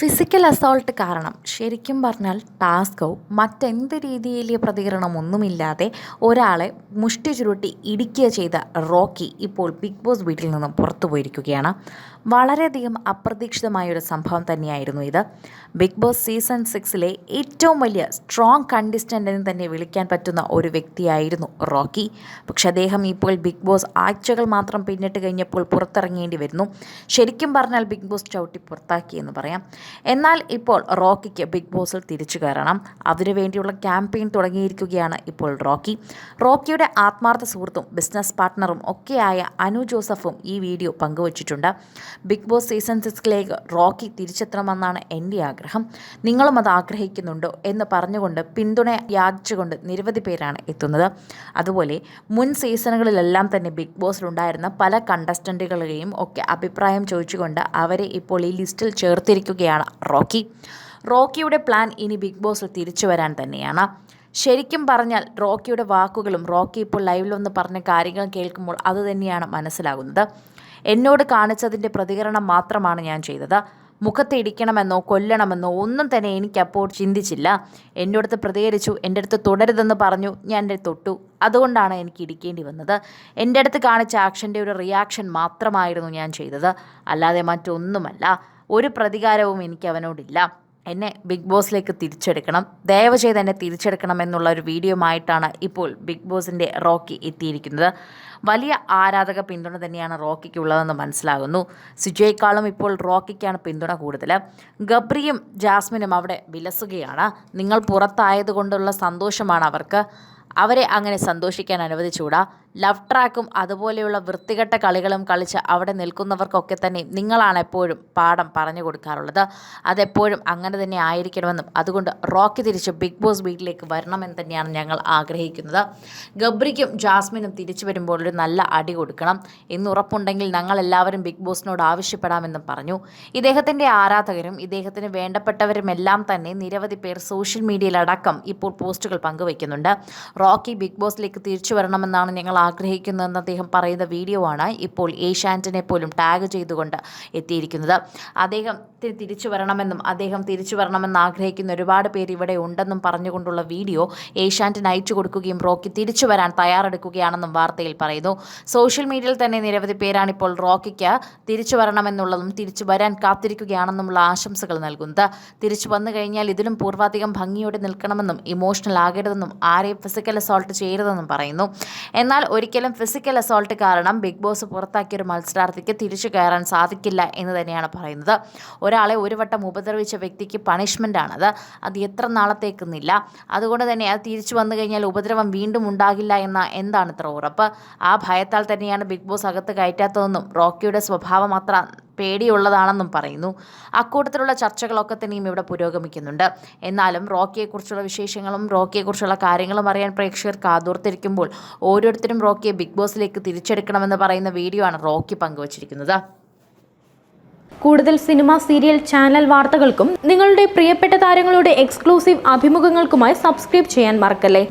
Physical assault കാരണം ശരിക്കും പറഞ്ഞാൽ ടാസ്കോ മറ്റെന്ത് രീതിയിലെ പ്രതികരണമൊന്നുമില്ലാതെ ഒരാളെ മുഷ്ടി ചുരുട്ടി ഇടിക്കുക ചെയ്ത റോക്കി ഇപ്പോൾ ബിഗ് ബോസ് വീട്ടിൽ നിന്നും പുറത്തു പോയിരിക്കുകയാണ്. വളരെയധികം അപ്രതീക്ഷിതമായൊരു സംഭവം തന്നെയായിരുന്നു ഇത്. ബിഗ് ബോസ് സീസൺ സിക്സിലെ ഏറ്റവും വലിയ സ്ട്രോങ് കണ്ടിസ്റ്റന്റിന് തന്നെ വിളിക്കാൻ പറ്റുന്ന ഒരു വ്യക്തിയായിരുന്നു റോക്കി. പക്ഷെ അദ്ദേഹം ഇപ്പോൾ ബിഗ് ബോസ് ആഴ്ചകൾ മാത്രം പിന്നിട്ട് കഴിഞ്ഞപ്പോൾ പുറത്തിറങ്ങേണ്ടി വരുന്നു. ശരിക്കും പറഞ്ഞാൽ ബിഗ് ബോസ് ചവിട്ടി പുറത്താക്കി എന്ന് പറയാം. എന്നാൽ ഇപ്പോൾ റോക്കിക്ക് ബിഗ് ബോസിൽ തിരിച്ചു കയറണം. അതിനു വേണ്ടിയുള്ള ക്യാമ്പയിൻ തുടങ്ങിയിരിക്കുകയാണ് ഇപ്പോൾ റോക്കി. റോക്കിയുടെ ആത്മാർത്ഥ സുഹൃത്തും ബിസിനസ് പാർട്ട്ണറും ഒക്കെയായ അനു ജോസഫും ഈ വീഡിയോ പങ്കുവച്ചിട്ടുണ്ട്. ബിഗ് ബോസ് സീസൺ സിക്സിലേക്ക് റോക്കി തിരിച്ചെത്തണമെന്നാണ് എന്റെ ആഗ്രഹം. നിങ്ങളും അത് ആഗ്രഹിക്കുന്നുണ്ടോ എന്ന് പറഞ്ഞുകൊണ്ട് പിന്തുണ യാചിച്ചുകൊണ്ട് നിരവധി പേരാണ് എത്തുന്നത്. അതുപോലെ മുൻ സീസണുകളിലെല്ലാം തന്നെ ബിഗ് ബോസിലുണ്ടായിരുന്ന പല കണ്ടസ്റ്റന്റുകളെയും ഒക്കെ അഭിപ്രായം ചോദിച്ചുകൊണ്ട് അവരെ ഇപ്പോൾ ഈ ലിസ്റ്റിൽ ചേർത്തിരിക്കുകയാണ് റോക്കി. റോക്കിയുടെ പ്ലാൻ ഇനി ബിഗ് ബോസിൽ തിരിച്ചു വരാൻ തന്നെയാണ്. ശരിക്കും പറഞ്ഞാൽ റോക്കിയുടെ വാക്കുകളും റോക്കി ഇപ്പോൾ ലൈവിൽ വന്ന് പറഞ്ഞ കാര്യങ്ങൾ കേൾക്കുമ്പോൾ അത് തന്നെയാണ് മനസ്സിലാകുന്നത്. എന്നോട് കാണിച്ചതിന്റെ പ്രതികരണം മാത്രമാണ് ഞാൻ ചെയ്തത്. മുഖത്ത് ഇടിക്കണമെന്നോ കൊല്ലണമെന്നോ ഒന്നും തന്നെ എനിക്കപ്പോൾ ചിന്തിച്ചില്ല. എന്റെ അടുത്ത് പ്രതികരിച്ചു എന്റെ അടുത്ത് തുടരുതെന്ന് പറഞ്ഞു ഞാൻ എന്റെ തൊട്ടു. അതുകൊണ്ടാണ് എനിക്ക് ഇടിക്കേണ്ടി വന്നത്. എന്റെ അടുത്ത് കാണിച്ച ആക്ഷന്റെ ഒരു റിയാക്ഷൻ മാത്രമായിരുന്നു ഞാൻ ചെയ്തത്. അല്ലാതെ മറ്റൊന്നുമല്ല. ഒരു പ്രതികാരവും എനിക്ക് അവനോടില്ല എന്നെ ബിഗ് ബോസിലേക്ക് തിരിച്ചെടുക്കണം. ദയവ് ചെയ്ത് എന്നെ തിരിച്ചെടുക്കണം എന്നുള്ള ഒരു വീഡിയോമായിട്ടാണ് ഇപ്പോൾ ബിഗ് ബോസിന്റെ റോക്കി എത്തിയിരിക്കുന്നത്. വലിയ ആരാധക പിന്തുണ തന്നെയാണ് റോക്കിക്ക് ഉള്ളതെന്ന് മനസ്സിലാകുന്നു. സുജയേക്കാളും ഇപ്പോൾ റോക്കിക്കാണ് പിന്തുണ കൂടുതൽ ഗബ്രിയും ജാസ്മിനും അവിടെ വിലസുകയാണ്. നിങ്ങൾ പുറത്തായതുകൊണ്ടുള്ള സന്തോഷമാണ് അവർക്ക്. അവരെ അങ്ങനെ സന്തോഷിക്കാൻ അനുവദിച്ചുകൂടാ? ലവ് ട്രാക്കും അതുപോലെയുള്ള വൃത്തികെട്ട കളികളും കളിച്ച് അവിടെ നിൽക്കുന്നവർക്കൊക്കെ തന്നെ നിങ്ങളാണ് എപ്പോഴും പാഠം പറഞ്ഞു കൊടുക്കാറുള്ളത്. അതെപ്പോഴും അങ്ങനെ തന്നെ ആയിരിക്കണമെന്നും അതുകൊണ്ട് റോക്കി തിരിച്ച് ബിഗ് ബോസ് വീട്ടിലേക്ക് വരണമെന്ന് തന്നെയാണ് ഞങ്ങൾ ആഗ്രഹിക്കുന്നത്. ഗബ്രിക്കും ജാസ്മിനും തിരിച്ചു വരുമ്പോൾ ഒരു നല്ല അടി കൊടുക്കണം. എന്നുറപ്പുണ്ടെങ്കിൽ ഞങ്ങൾ എല്ലാവരും ബിഗ് ബോസിനോട് ആവശ്യപ്പെടാമെന്നും പറഞ്ഞു. ഇദ്ദേഹത്തിന്റെ ആരാധകരും ഇദ്ദേഹത്തിന് വേണ്ടപ്പെട്ടവരുമെല്ലാം തന്നെ നിരവധി പേർ സോഷ്യൽ മീഡിയയിലടക്കം ഇപ്പോൾ പോസ്റ്റുകൾ പങ്കുവയ്ക്കുന്നുണ്ട്. റോക്കി ബിഗ് ബോസിലേക്ക് തിരിച്ചു വരണമെന്നാണ് ഞങ്ങൾ ആഗ്രഹിക്കുന്നതെന്ന് അദ്ദേഹം പറയുന്ന വീഡിയോ ആണ് ഇപ്പോൾ ഏഷ്യാന്റിനെ പോലും ടാഗ് ചെയ്തുകൊണ്ട് എത്തിയിരിക്കുന്നത്. അദ്ദേഹത്തിന് തിരിച്ചു വരണമെന്നും അദ്ദേഹം തിരിച്ചു വരണമെന്ന് ആഗ്രഹിക്കുന്ന ഒരുപാട് പേർ ഇവിടെ ഉണ്ടെന്നും പറഞ്ഞുകൊണ്ടുള്ള വീഡിയോ ഏഷ്യാന്റിന് അയച്ചു കൊടുക്കുകയും റോക്കി തിരിച്ചു വരാൻ തയ്യാറെടുക്കുകയാണെന്നും വാർത്തയിൽ പറയുന്നു. സോഷ്യൽ മീഡിയയിൽ തന്നെ നിരവധി പേരാണ് ഇപ്പോൾ റോക്കിക്ക് തിരിച്ചു വരണമെന്നുള്ളതും തിരിച്ചു വരാൻ കാത്തിരിക്കുകയാണെന്നുമുള്ള ആശംസകൾ നൽകുന്നത്. തിരിച്ചു വന്നു കഴിഞ്ഞാൽ ഇതിലും പൂർവാധികം ഭംഗിയോടെ നിൽക്കണമെന്നും ഇമോഷണൽ ആകരുതെന്നും ആരെയും ഫിസിക്കൽ അസോൾട്ട് ചെയ്യരുതെന്നും പറയുന്നു. എന്നാൽ ഒരിക്കലും ഫിസിക്കൽ അസോൾട്ട് കാരണം ബിഗ് ബോസ് പുറത്താക്കിയ ഒരു മത്സരാർത്ഥിക്ക് തിരിച്ചു കയറാൻ സാധിക്കില്ല എന്ന് തന്നെയാണ് പറയുന്നത്. ഒരാളെ ഒരു വട്ടം ഉപദ്രവിച്ച വ്യക്തിക്ക് പണിഷ്മെന്റാണത് അത് എത്ര നാളത്തേക്കെന്നില്ല. അതുകൊണ്ട് തന്നെ അത് തിരിച്ചു വന്നു കഴിഞ്ഞാൽ ഉപദ്രവം വീണ്ടും ഉണ്ടാകില്ല എന്ന എന്താണ് ഇത്ര ഉറപ്പ്? ആ ഭയത്താൽ തന്നെയാണ് ബിഗ് ബോസ് അകത്ത് കയറ്റാത്തതെന്നും റോക്കിയുടെ സ്വഭാവം അത്ര പേടിയുള്ളതാണെന്നും പറയുന്നു. അക്കൂട്ടത്തിലുള്ള ചർച്ചകളൊക്കെ തന്നെയും ഇവിടെ പുരോഗമിക്കുന്നുണ്ട്. എന്നാലും റോക്കിയെക്കുറിച്ചുള്ള വിശേഷങ്ങളും റോക്കിയെക്കുറിച്ചുള്ള കാര്യങ്ങളും അറിയാൻ പ്രേക്ഷകർ കാതോർത്തിരിക്കുമ്പോൾ ഓരോരുത്തരും റോക്കിയെ ബിഗ് ബോസിലേക്ക് തിരിച്ചെടുക്കണമെന്ന് പറയുന്ന വീഡിയോ ആണ് റോക്കി പങ്കുവച്ചിരിക്കുന്നത്. കൂടുതൽ സിനിമ സീരിയൽ ചാനൽ വാർത്തകൾക്കും നിങ്ങളുടെ പ്രിയപ്പെട്ട താരങ്ങളുടെ എക്സ്ക്ലൂസീവ് അഭിമുഖങ്ങൾക്കുമായി സബ്സ്ക്രൈബ് ചെയ്യാൻ മറക്കല്ലേ?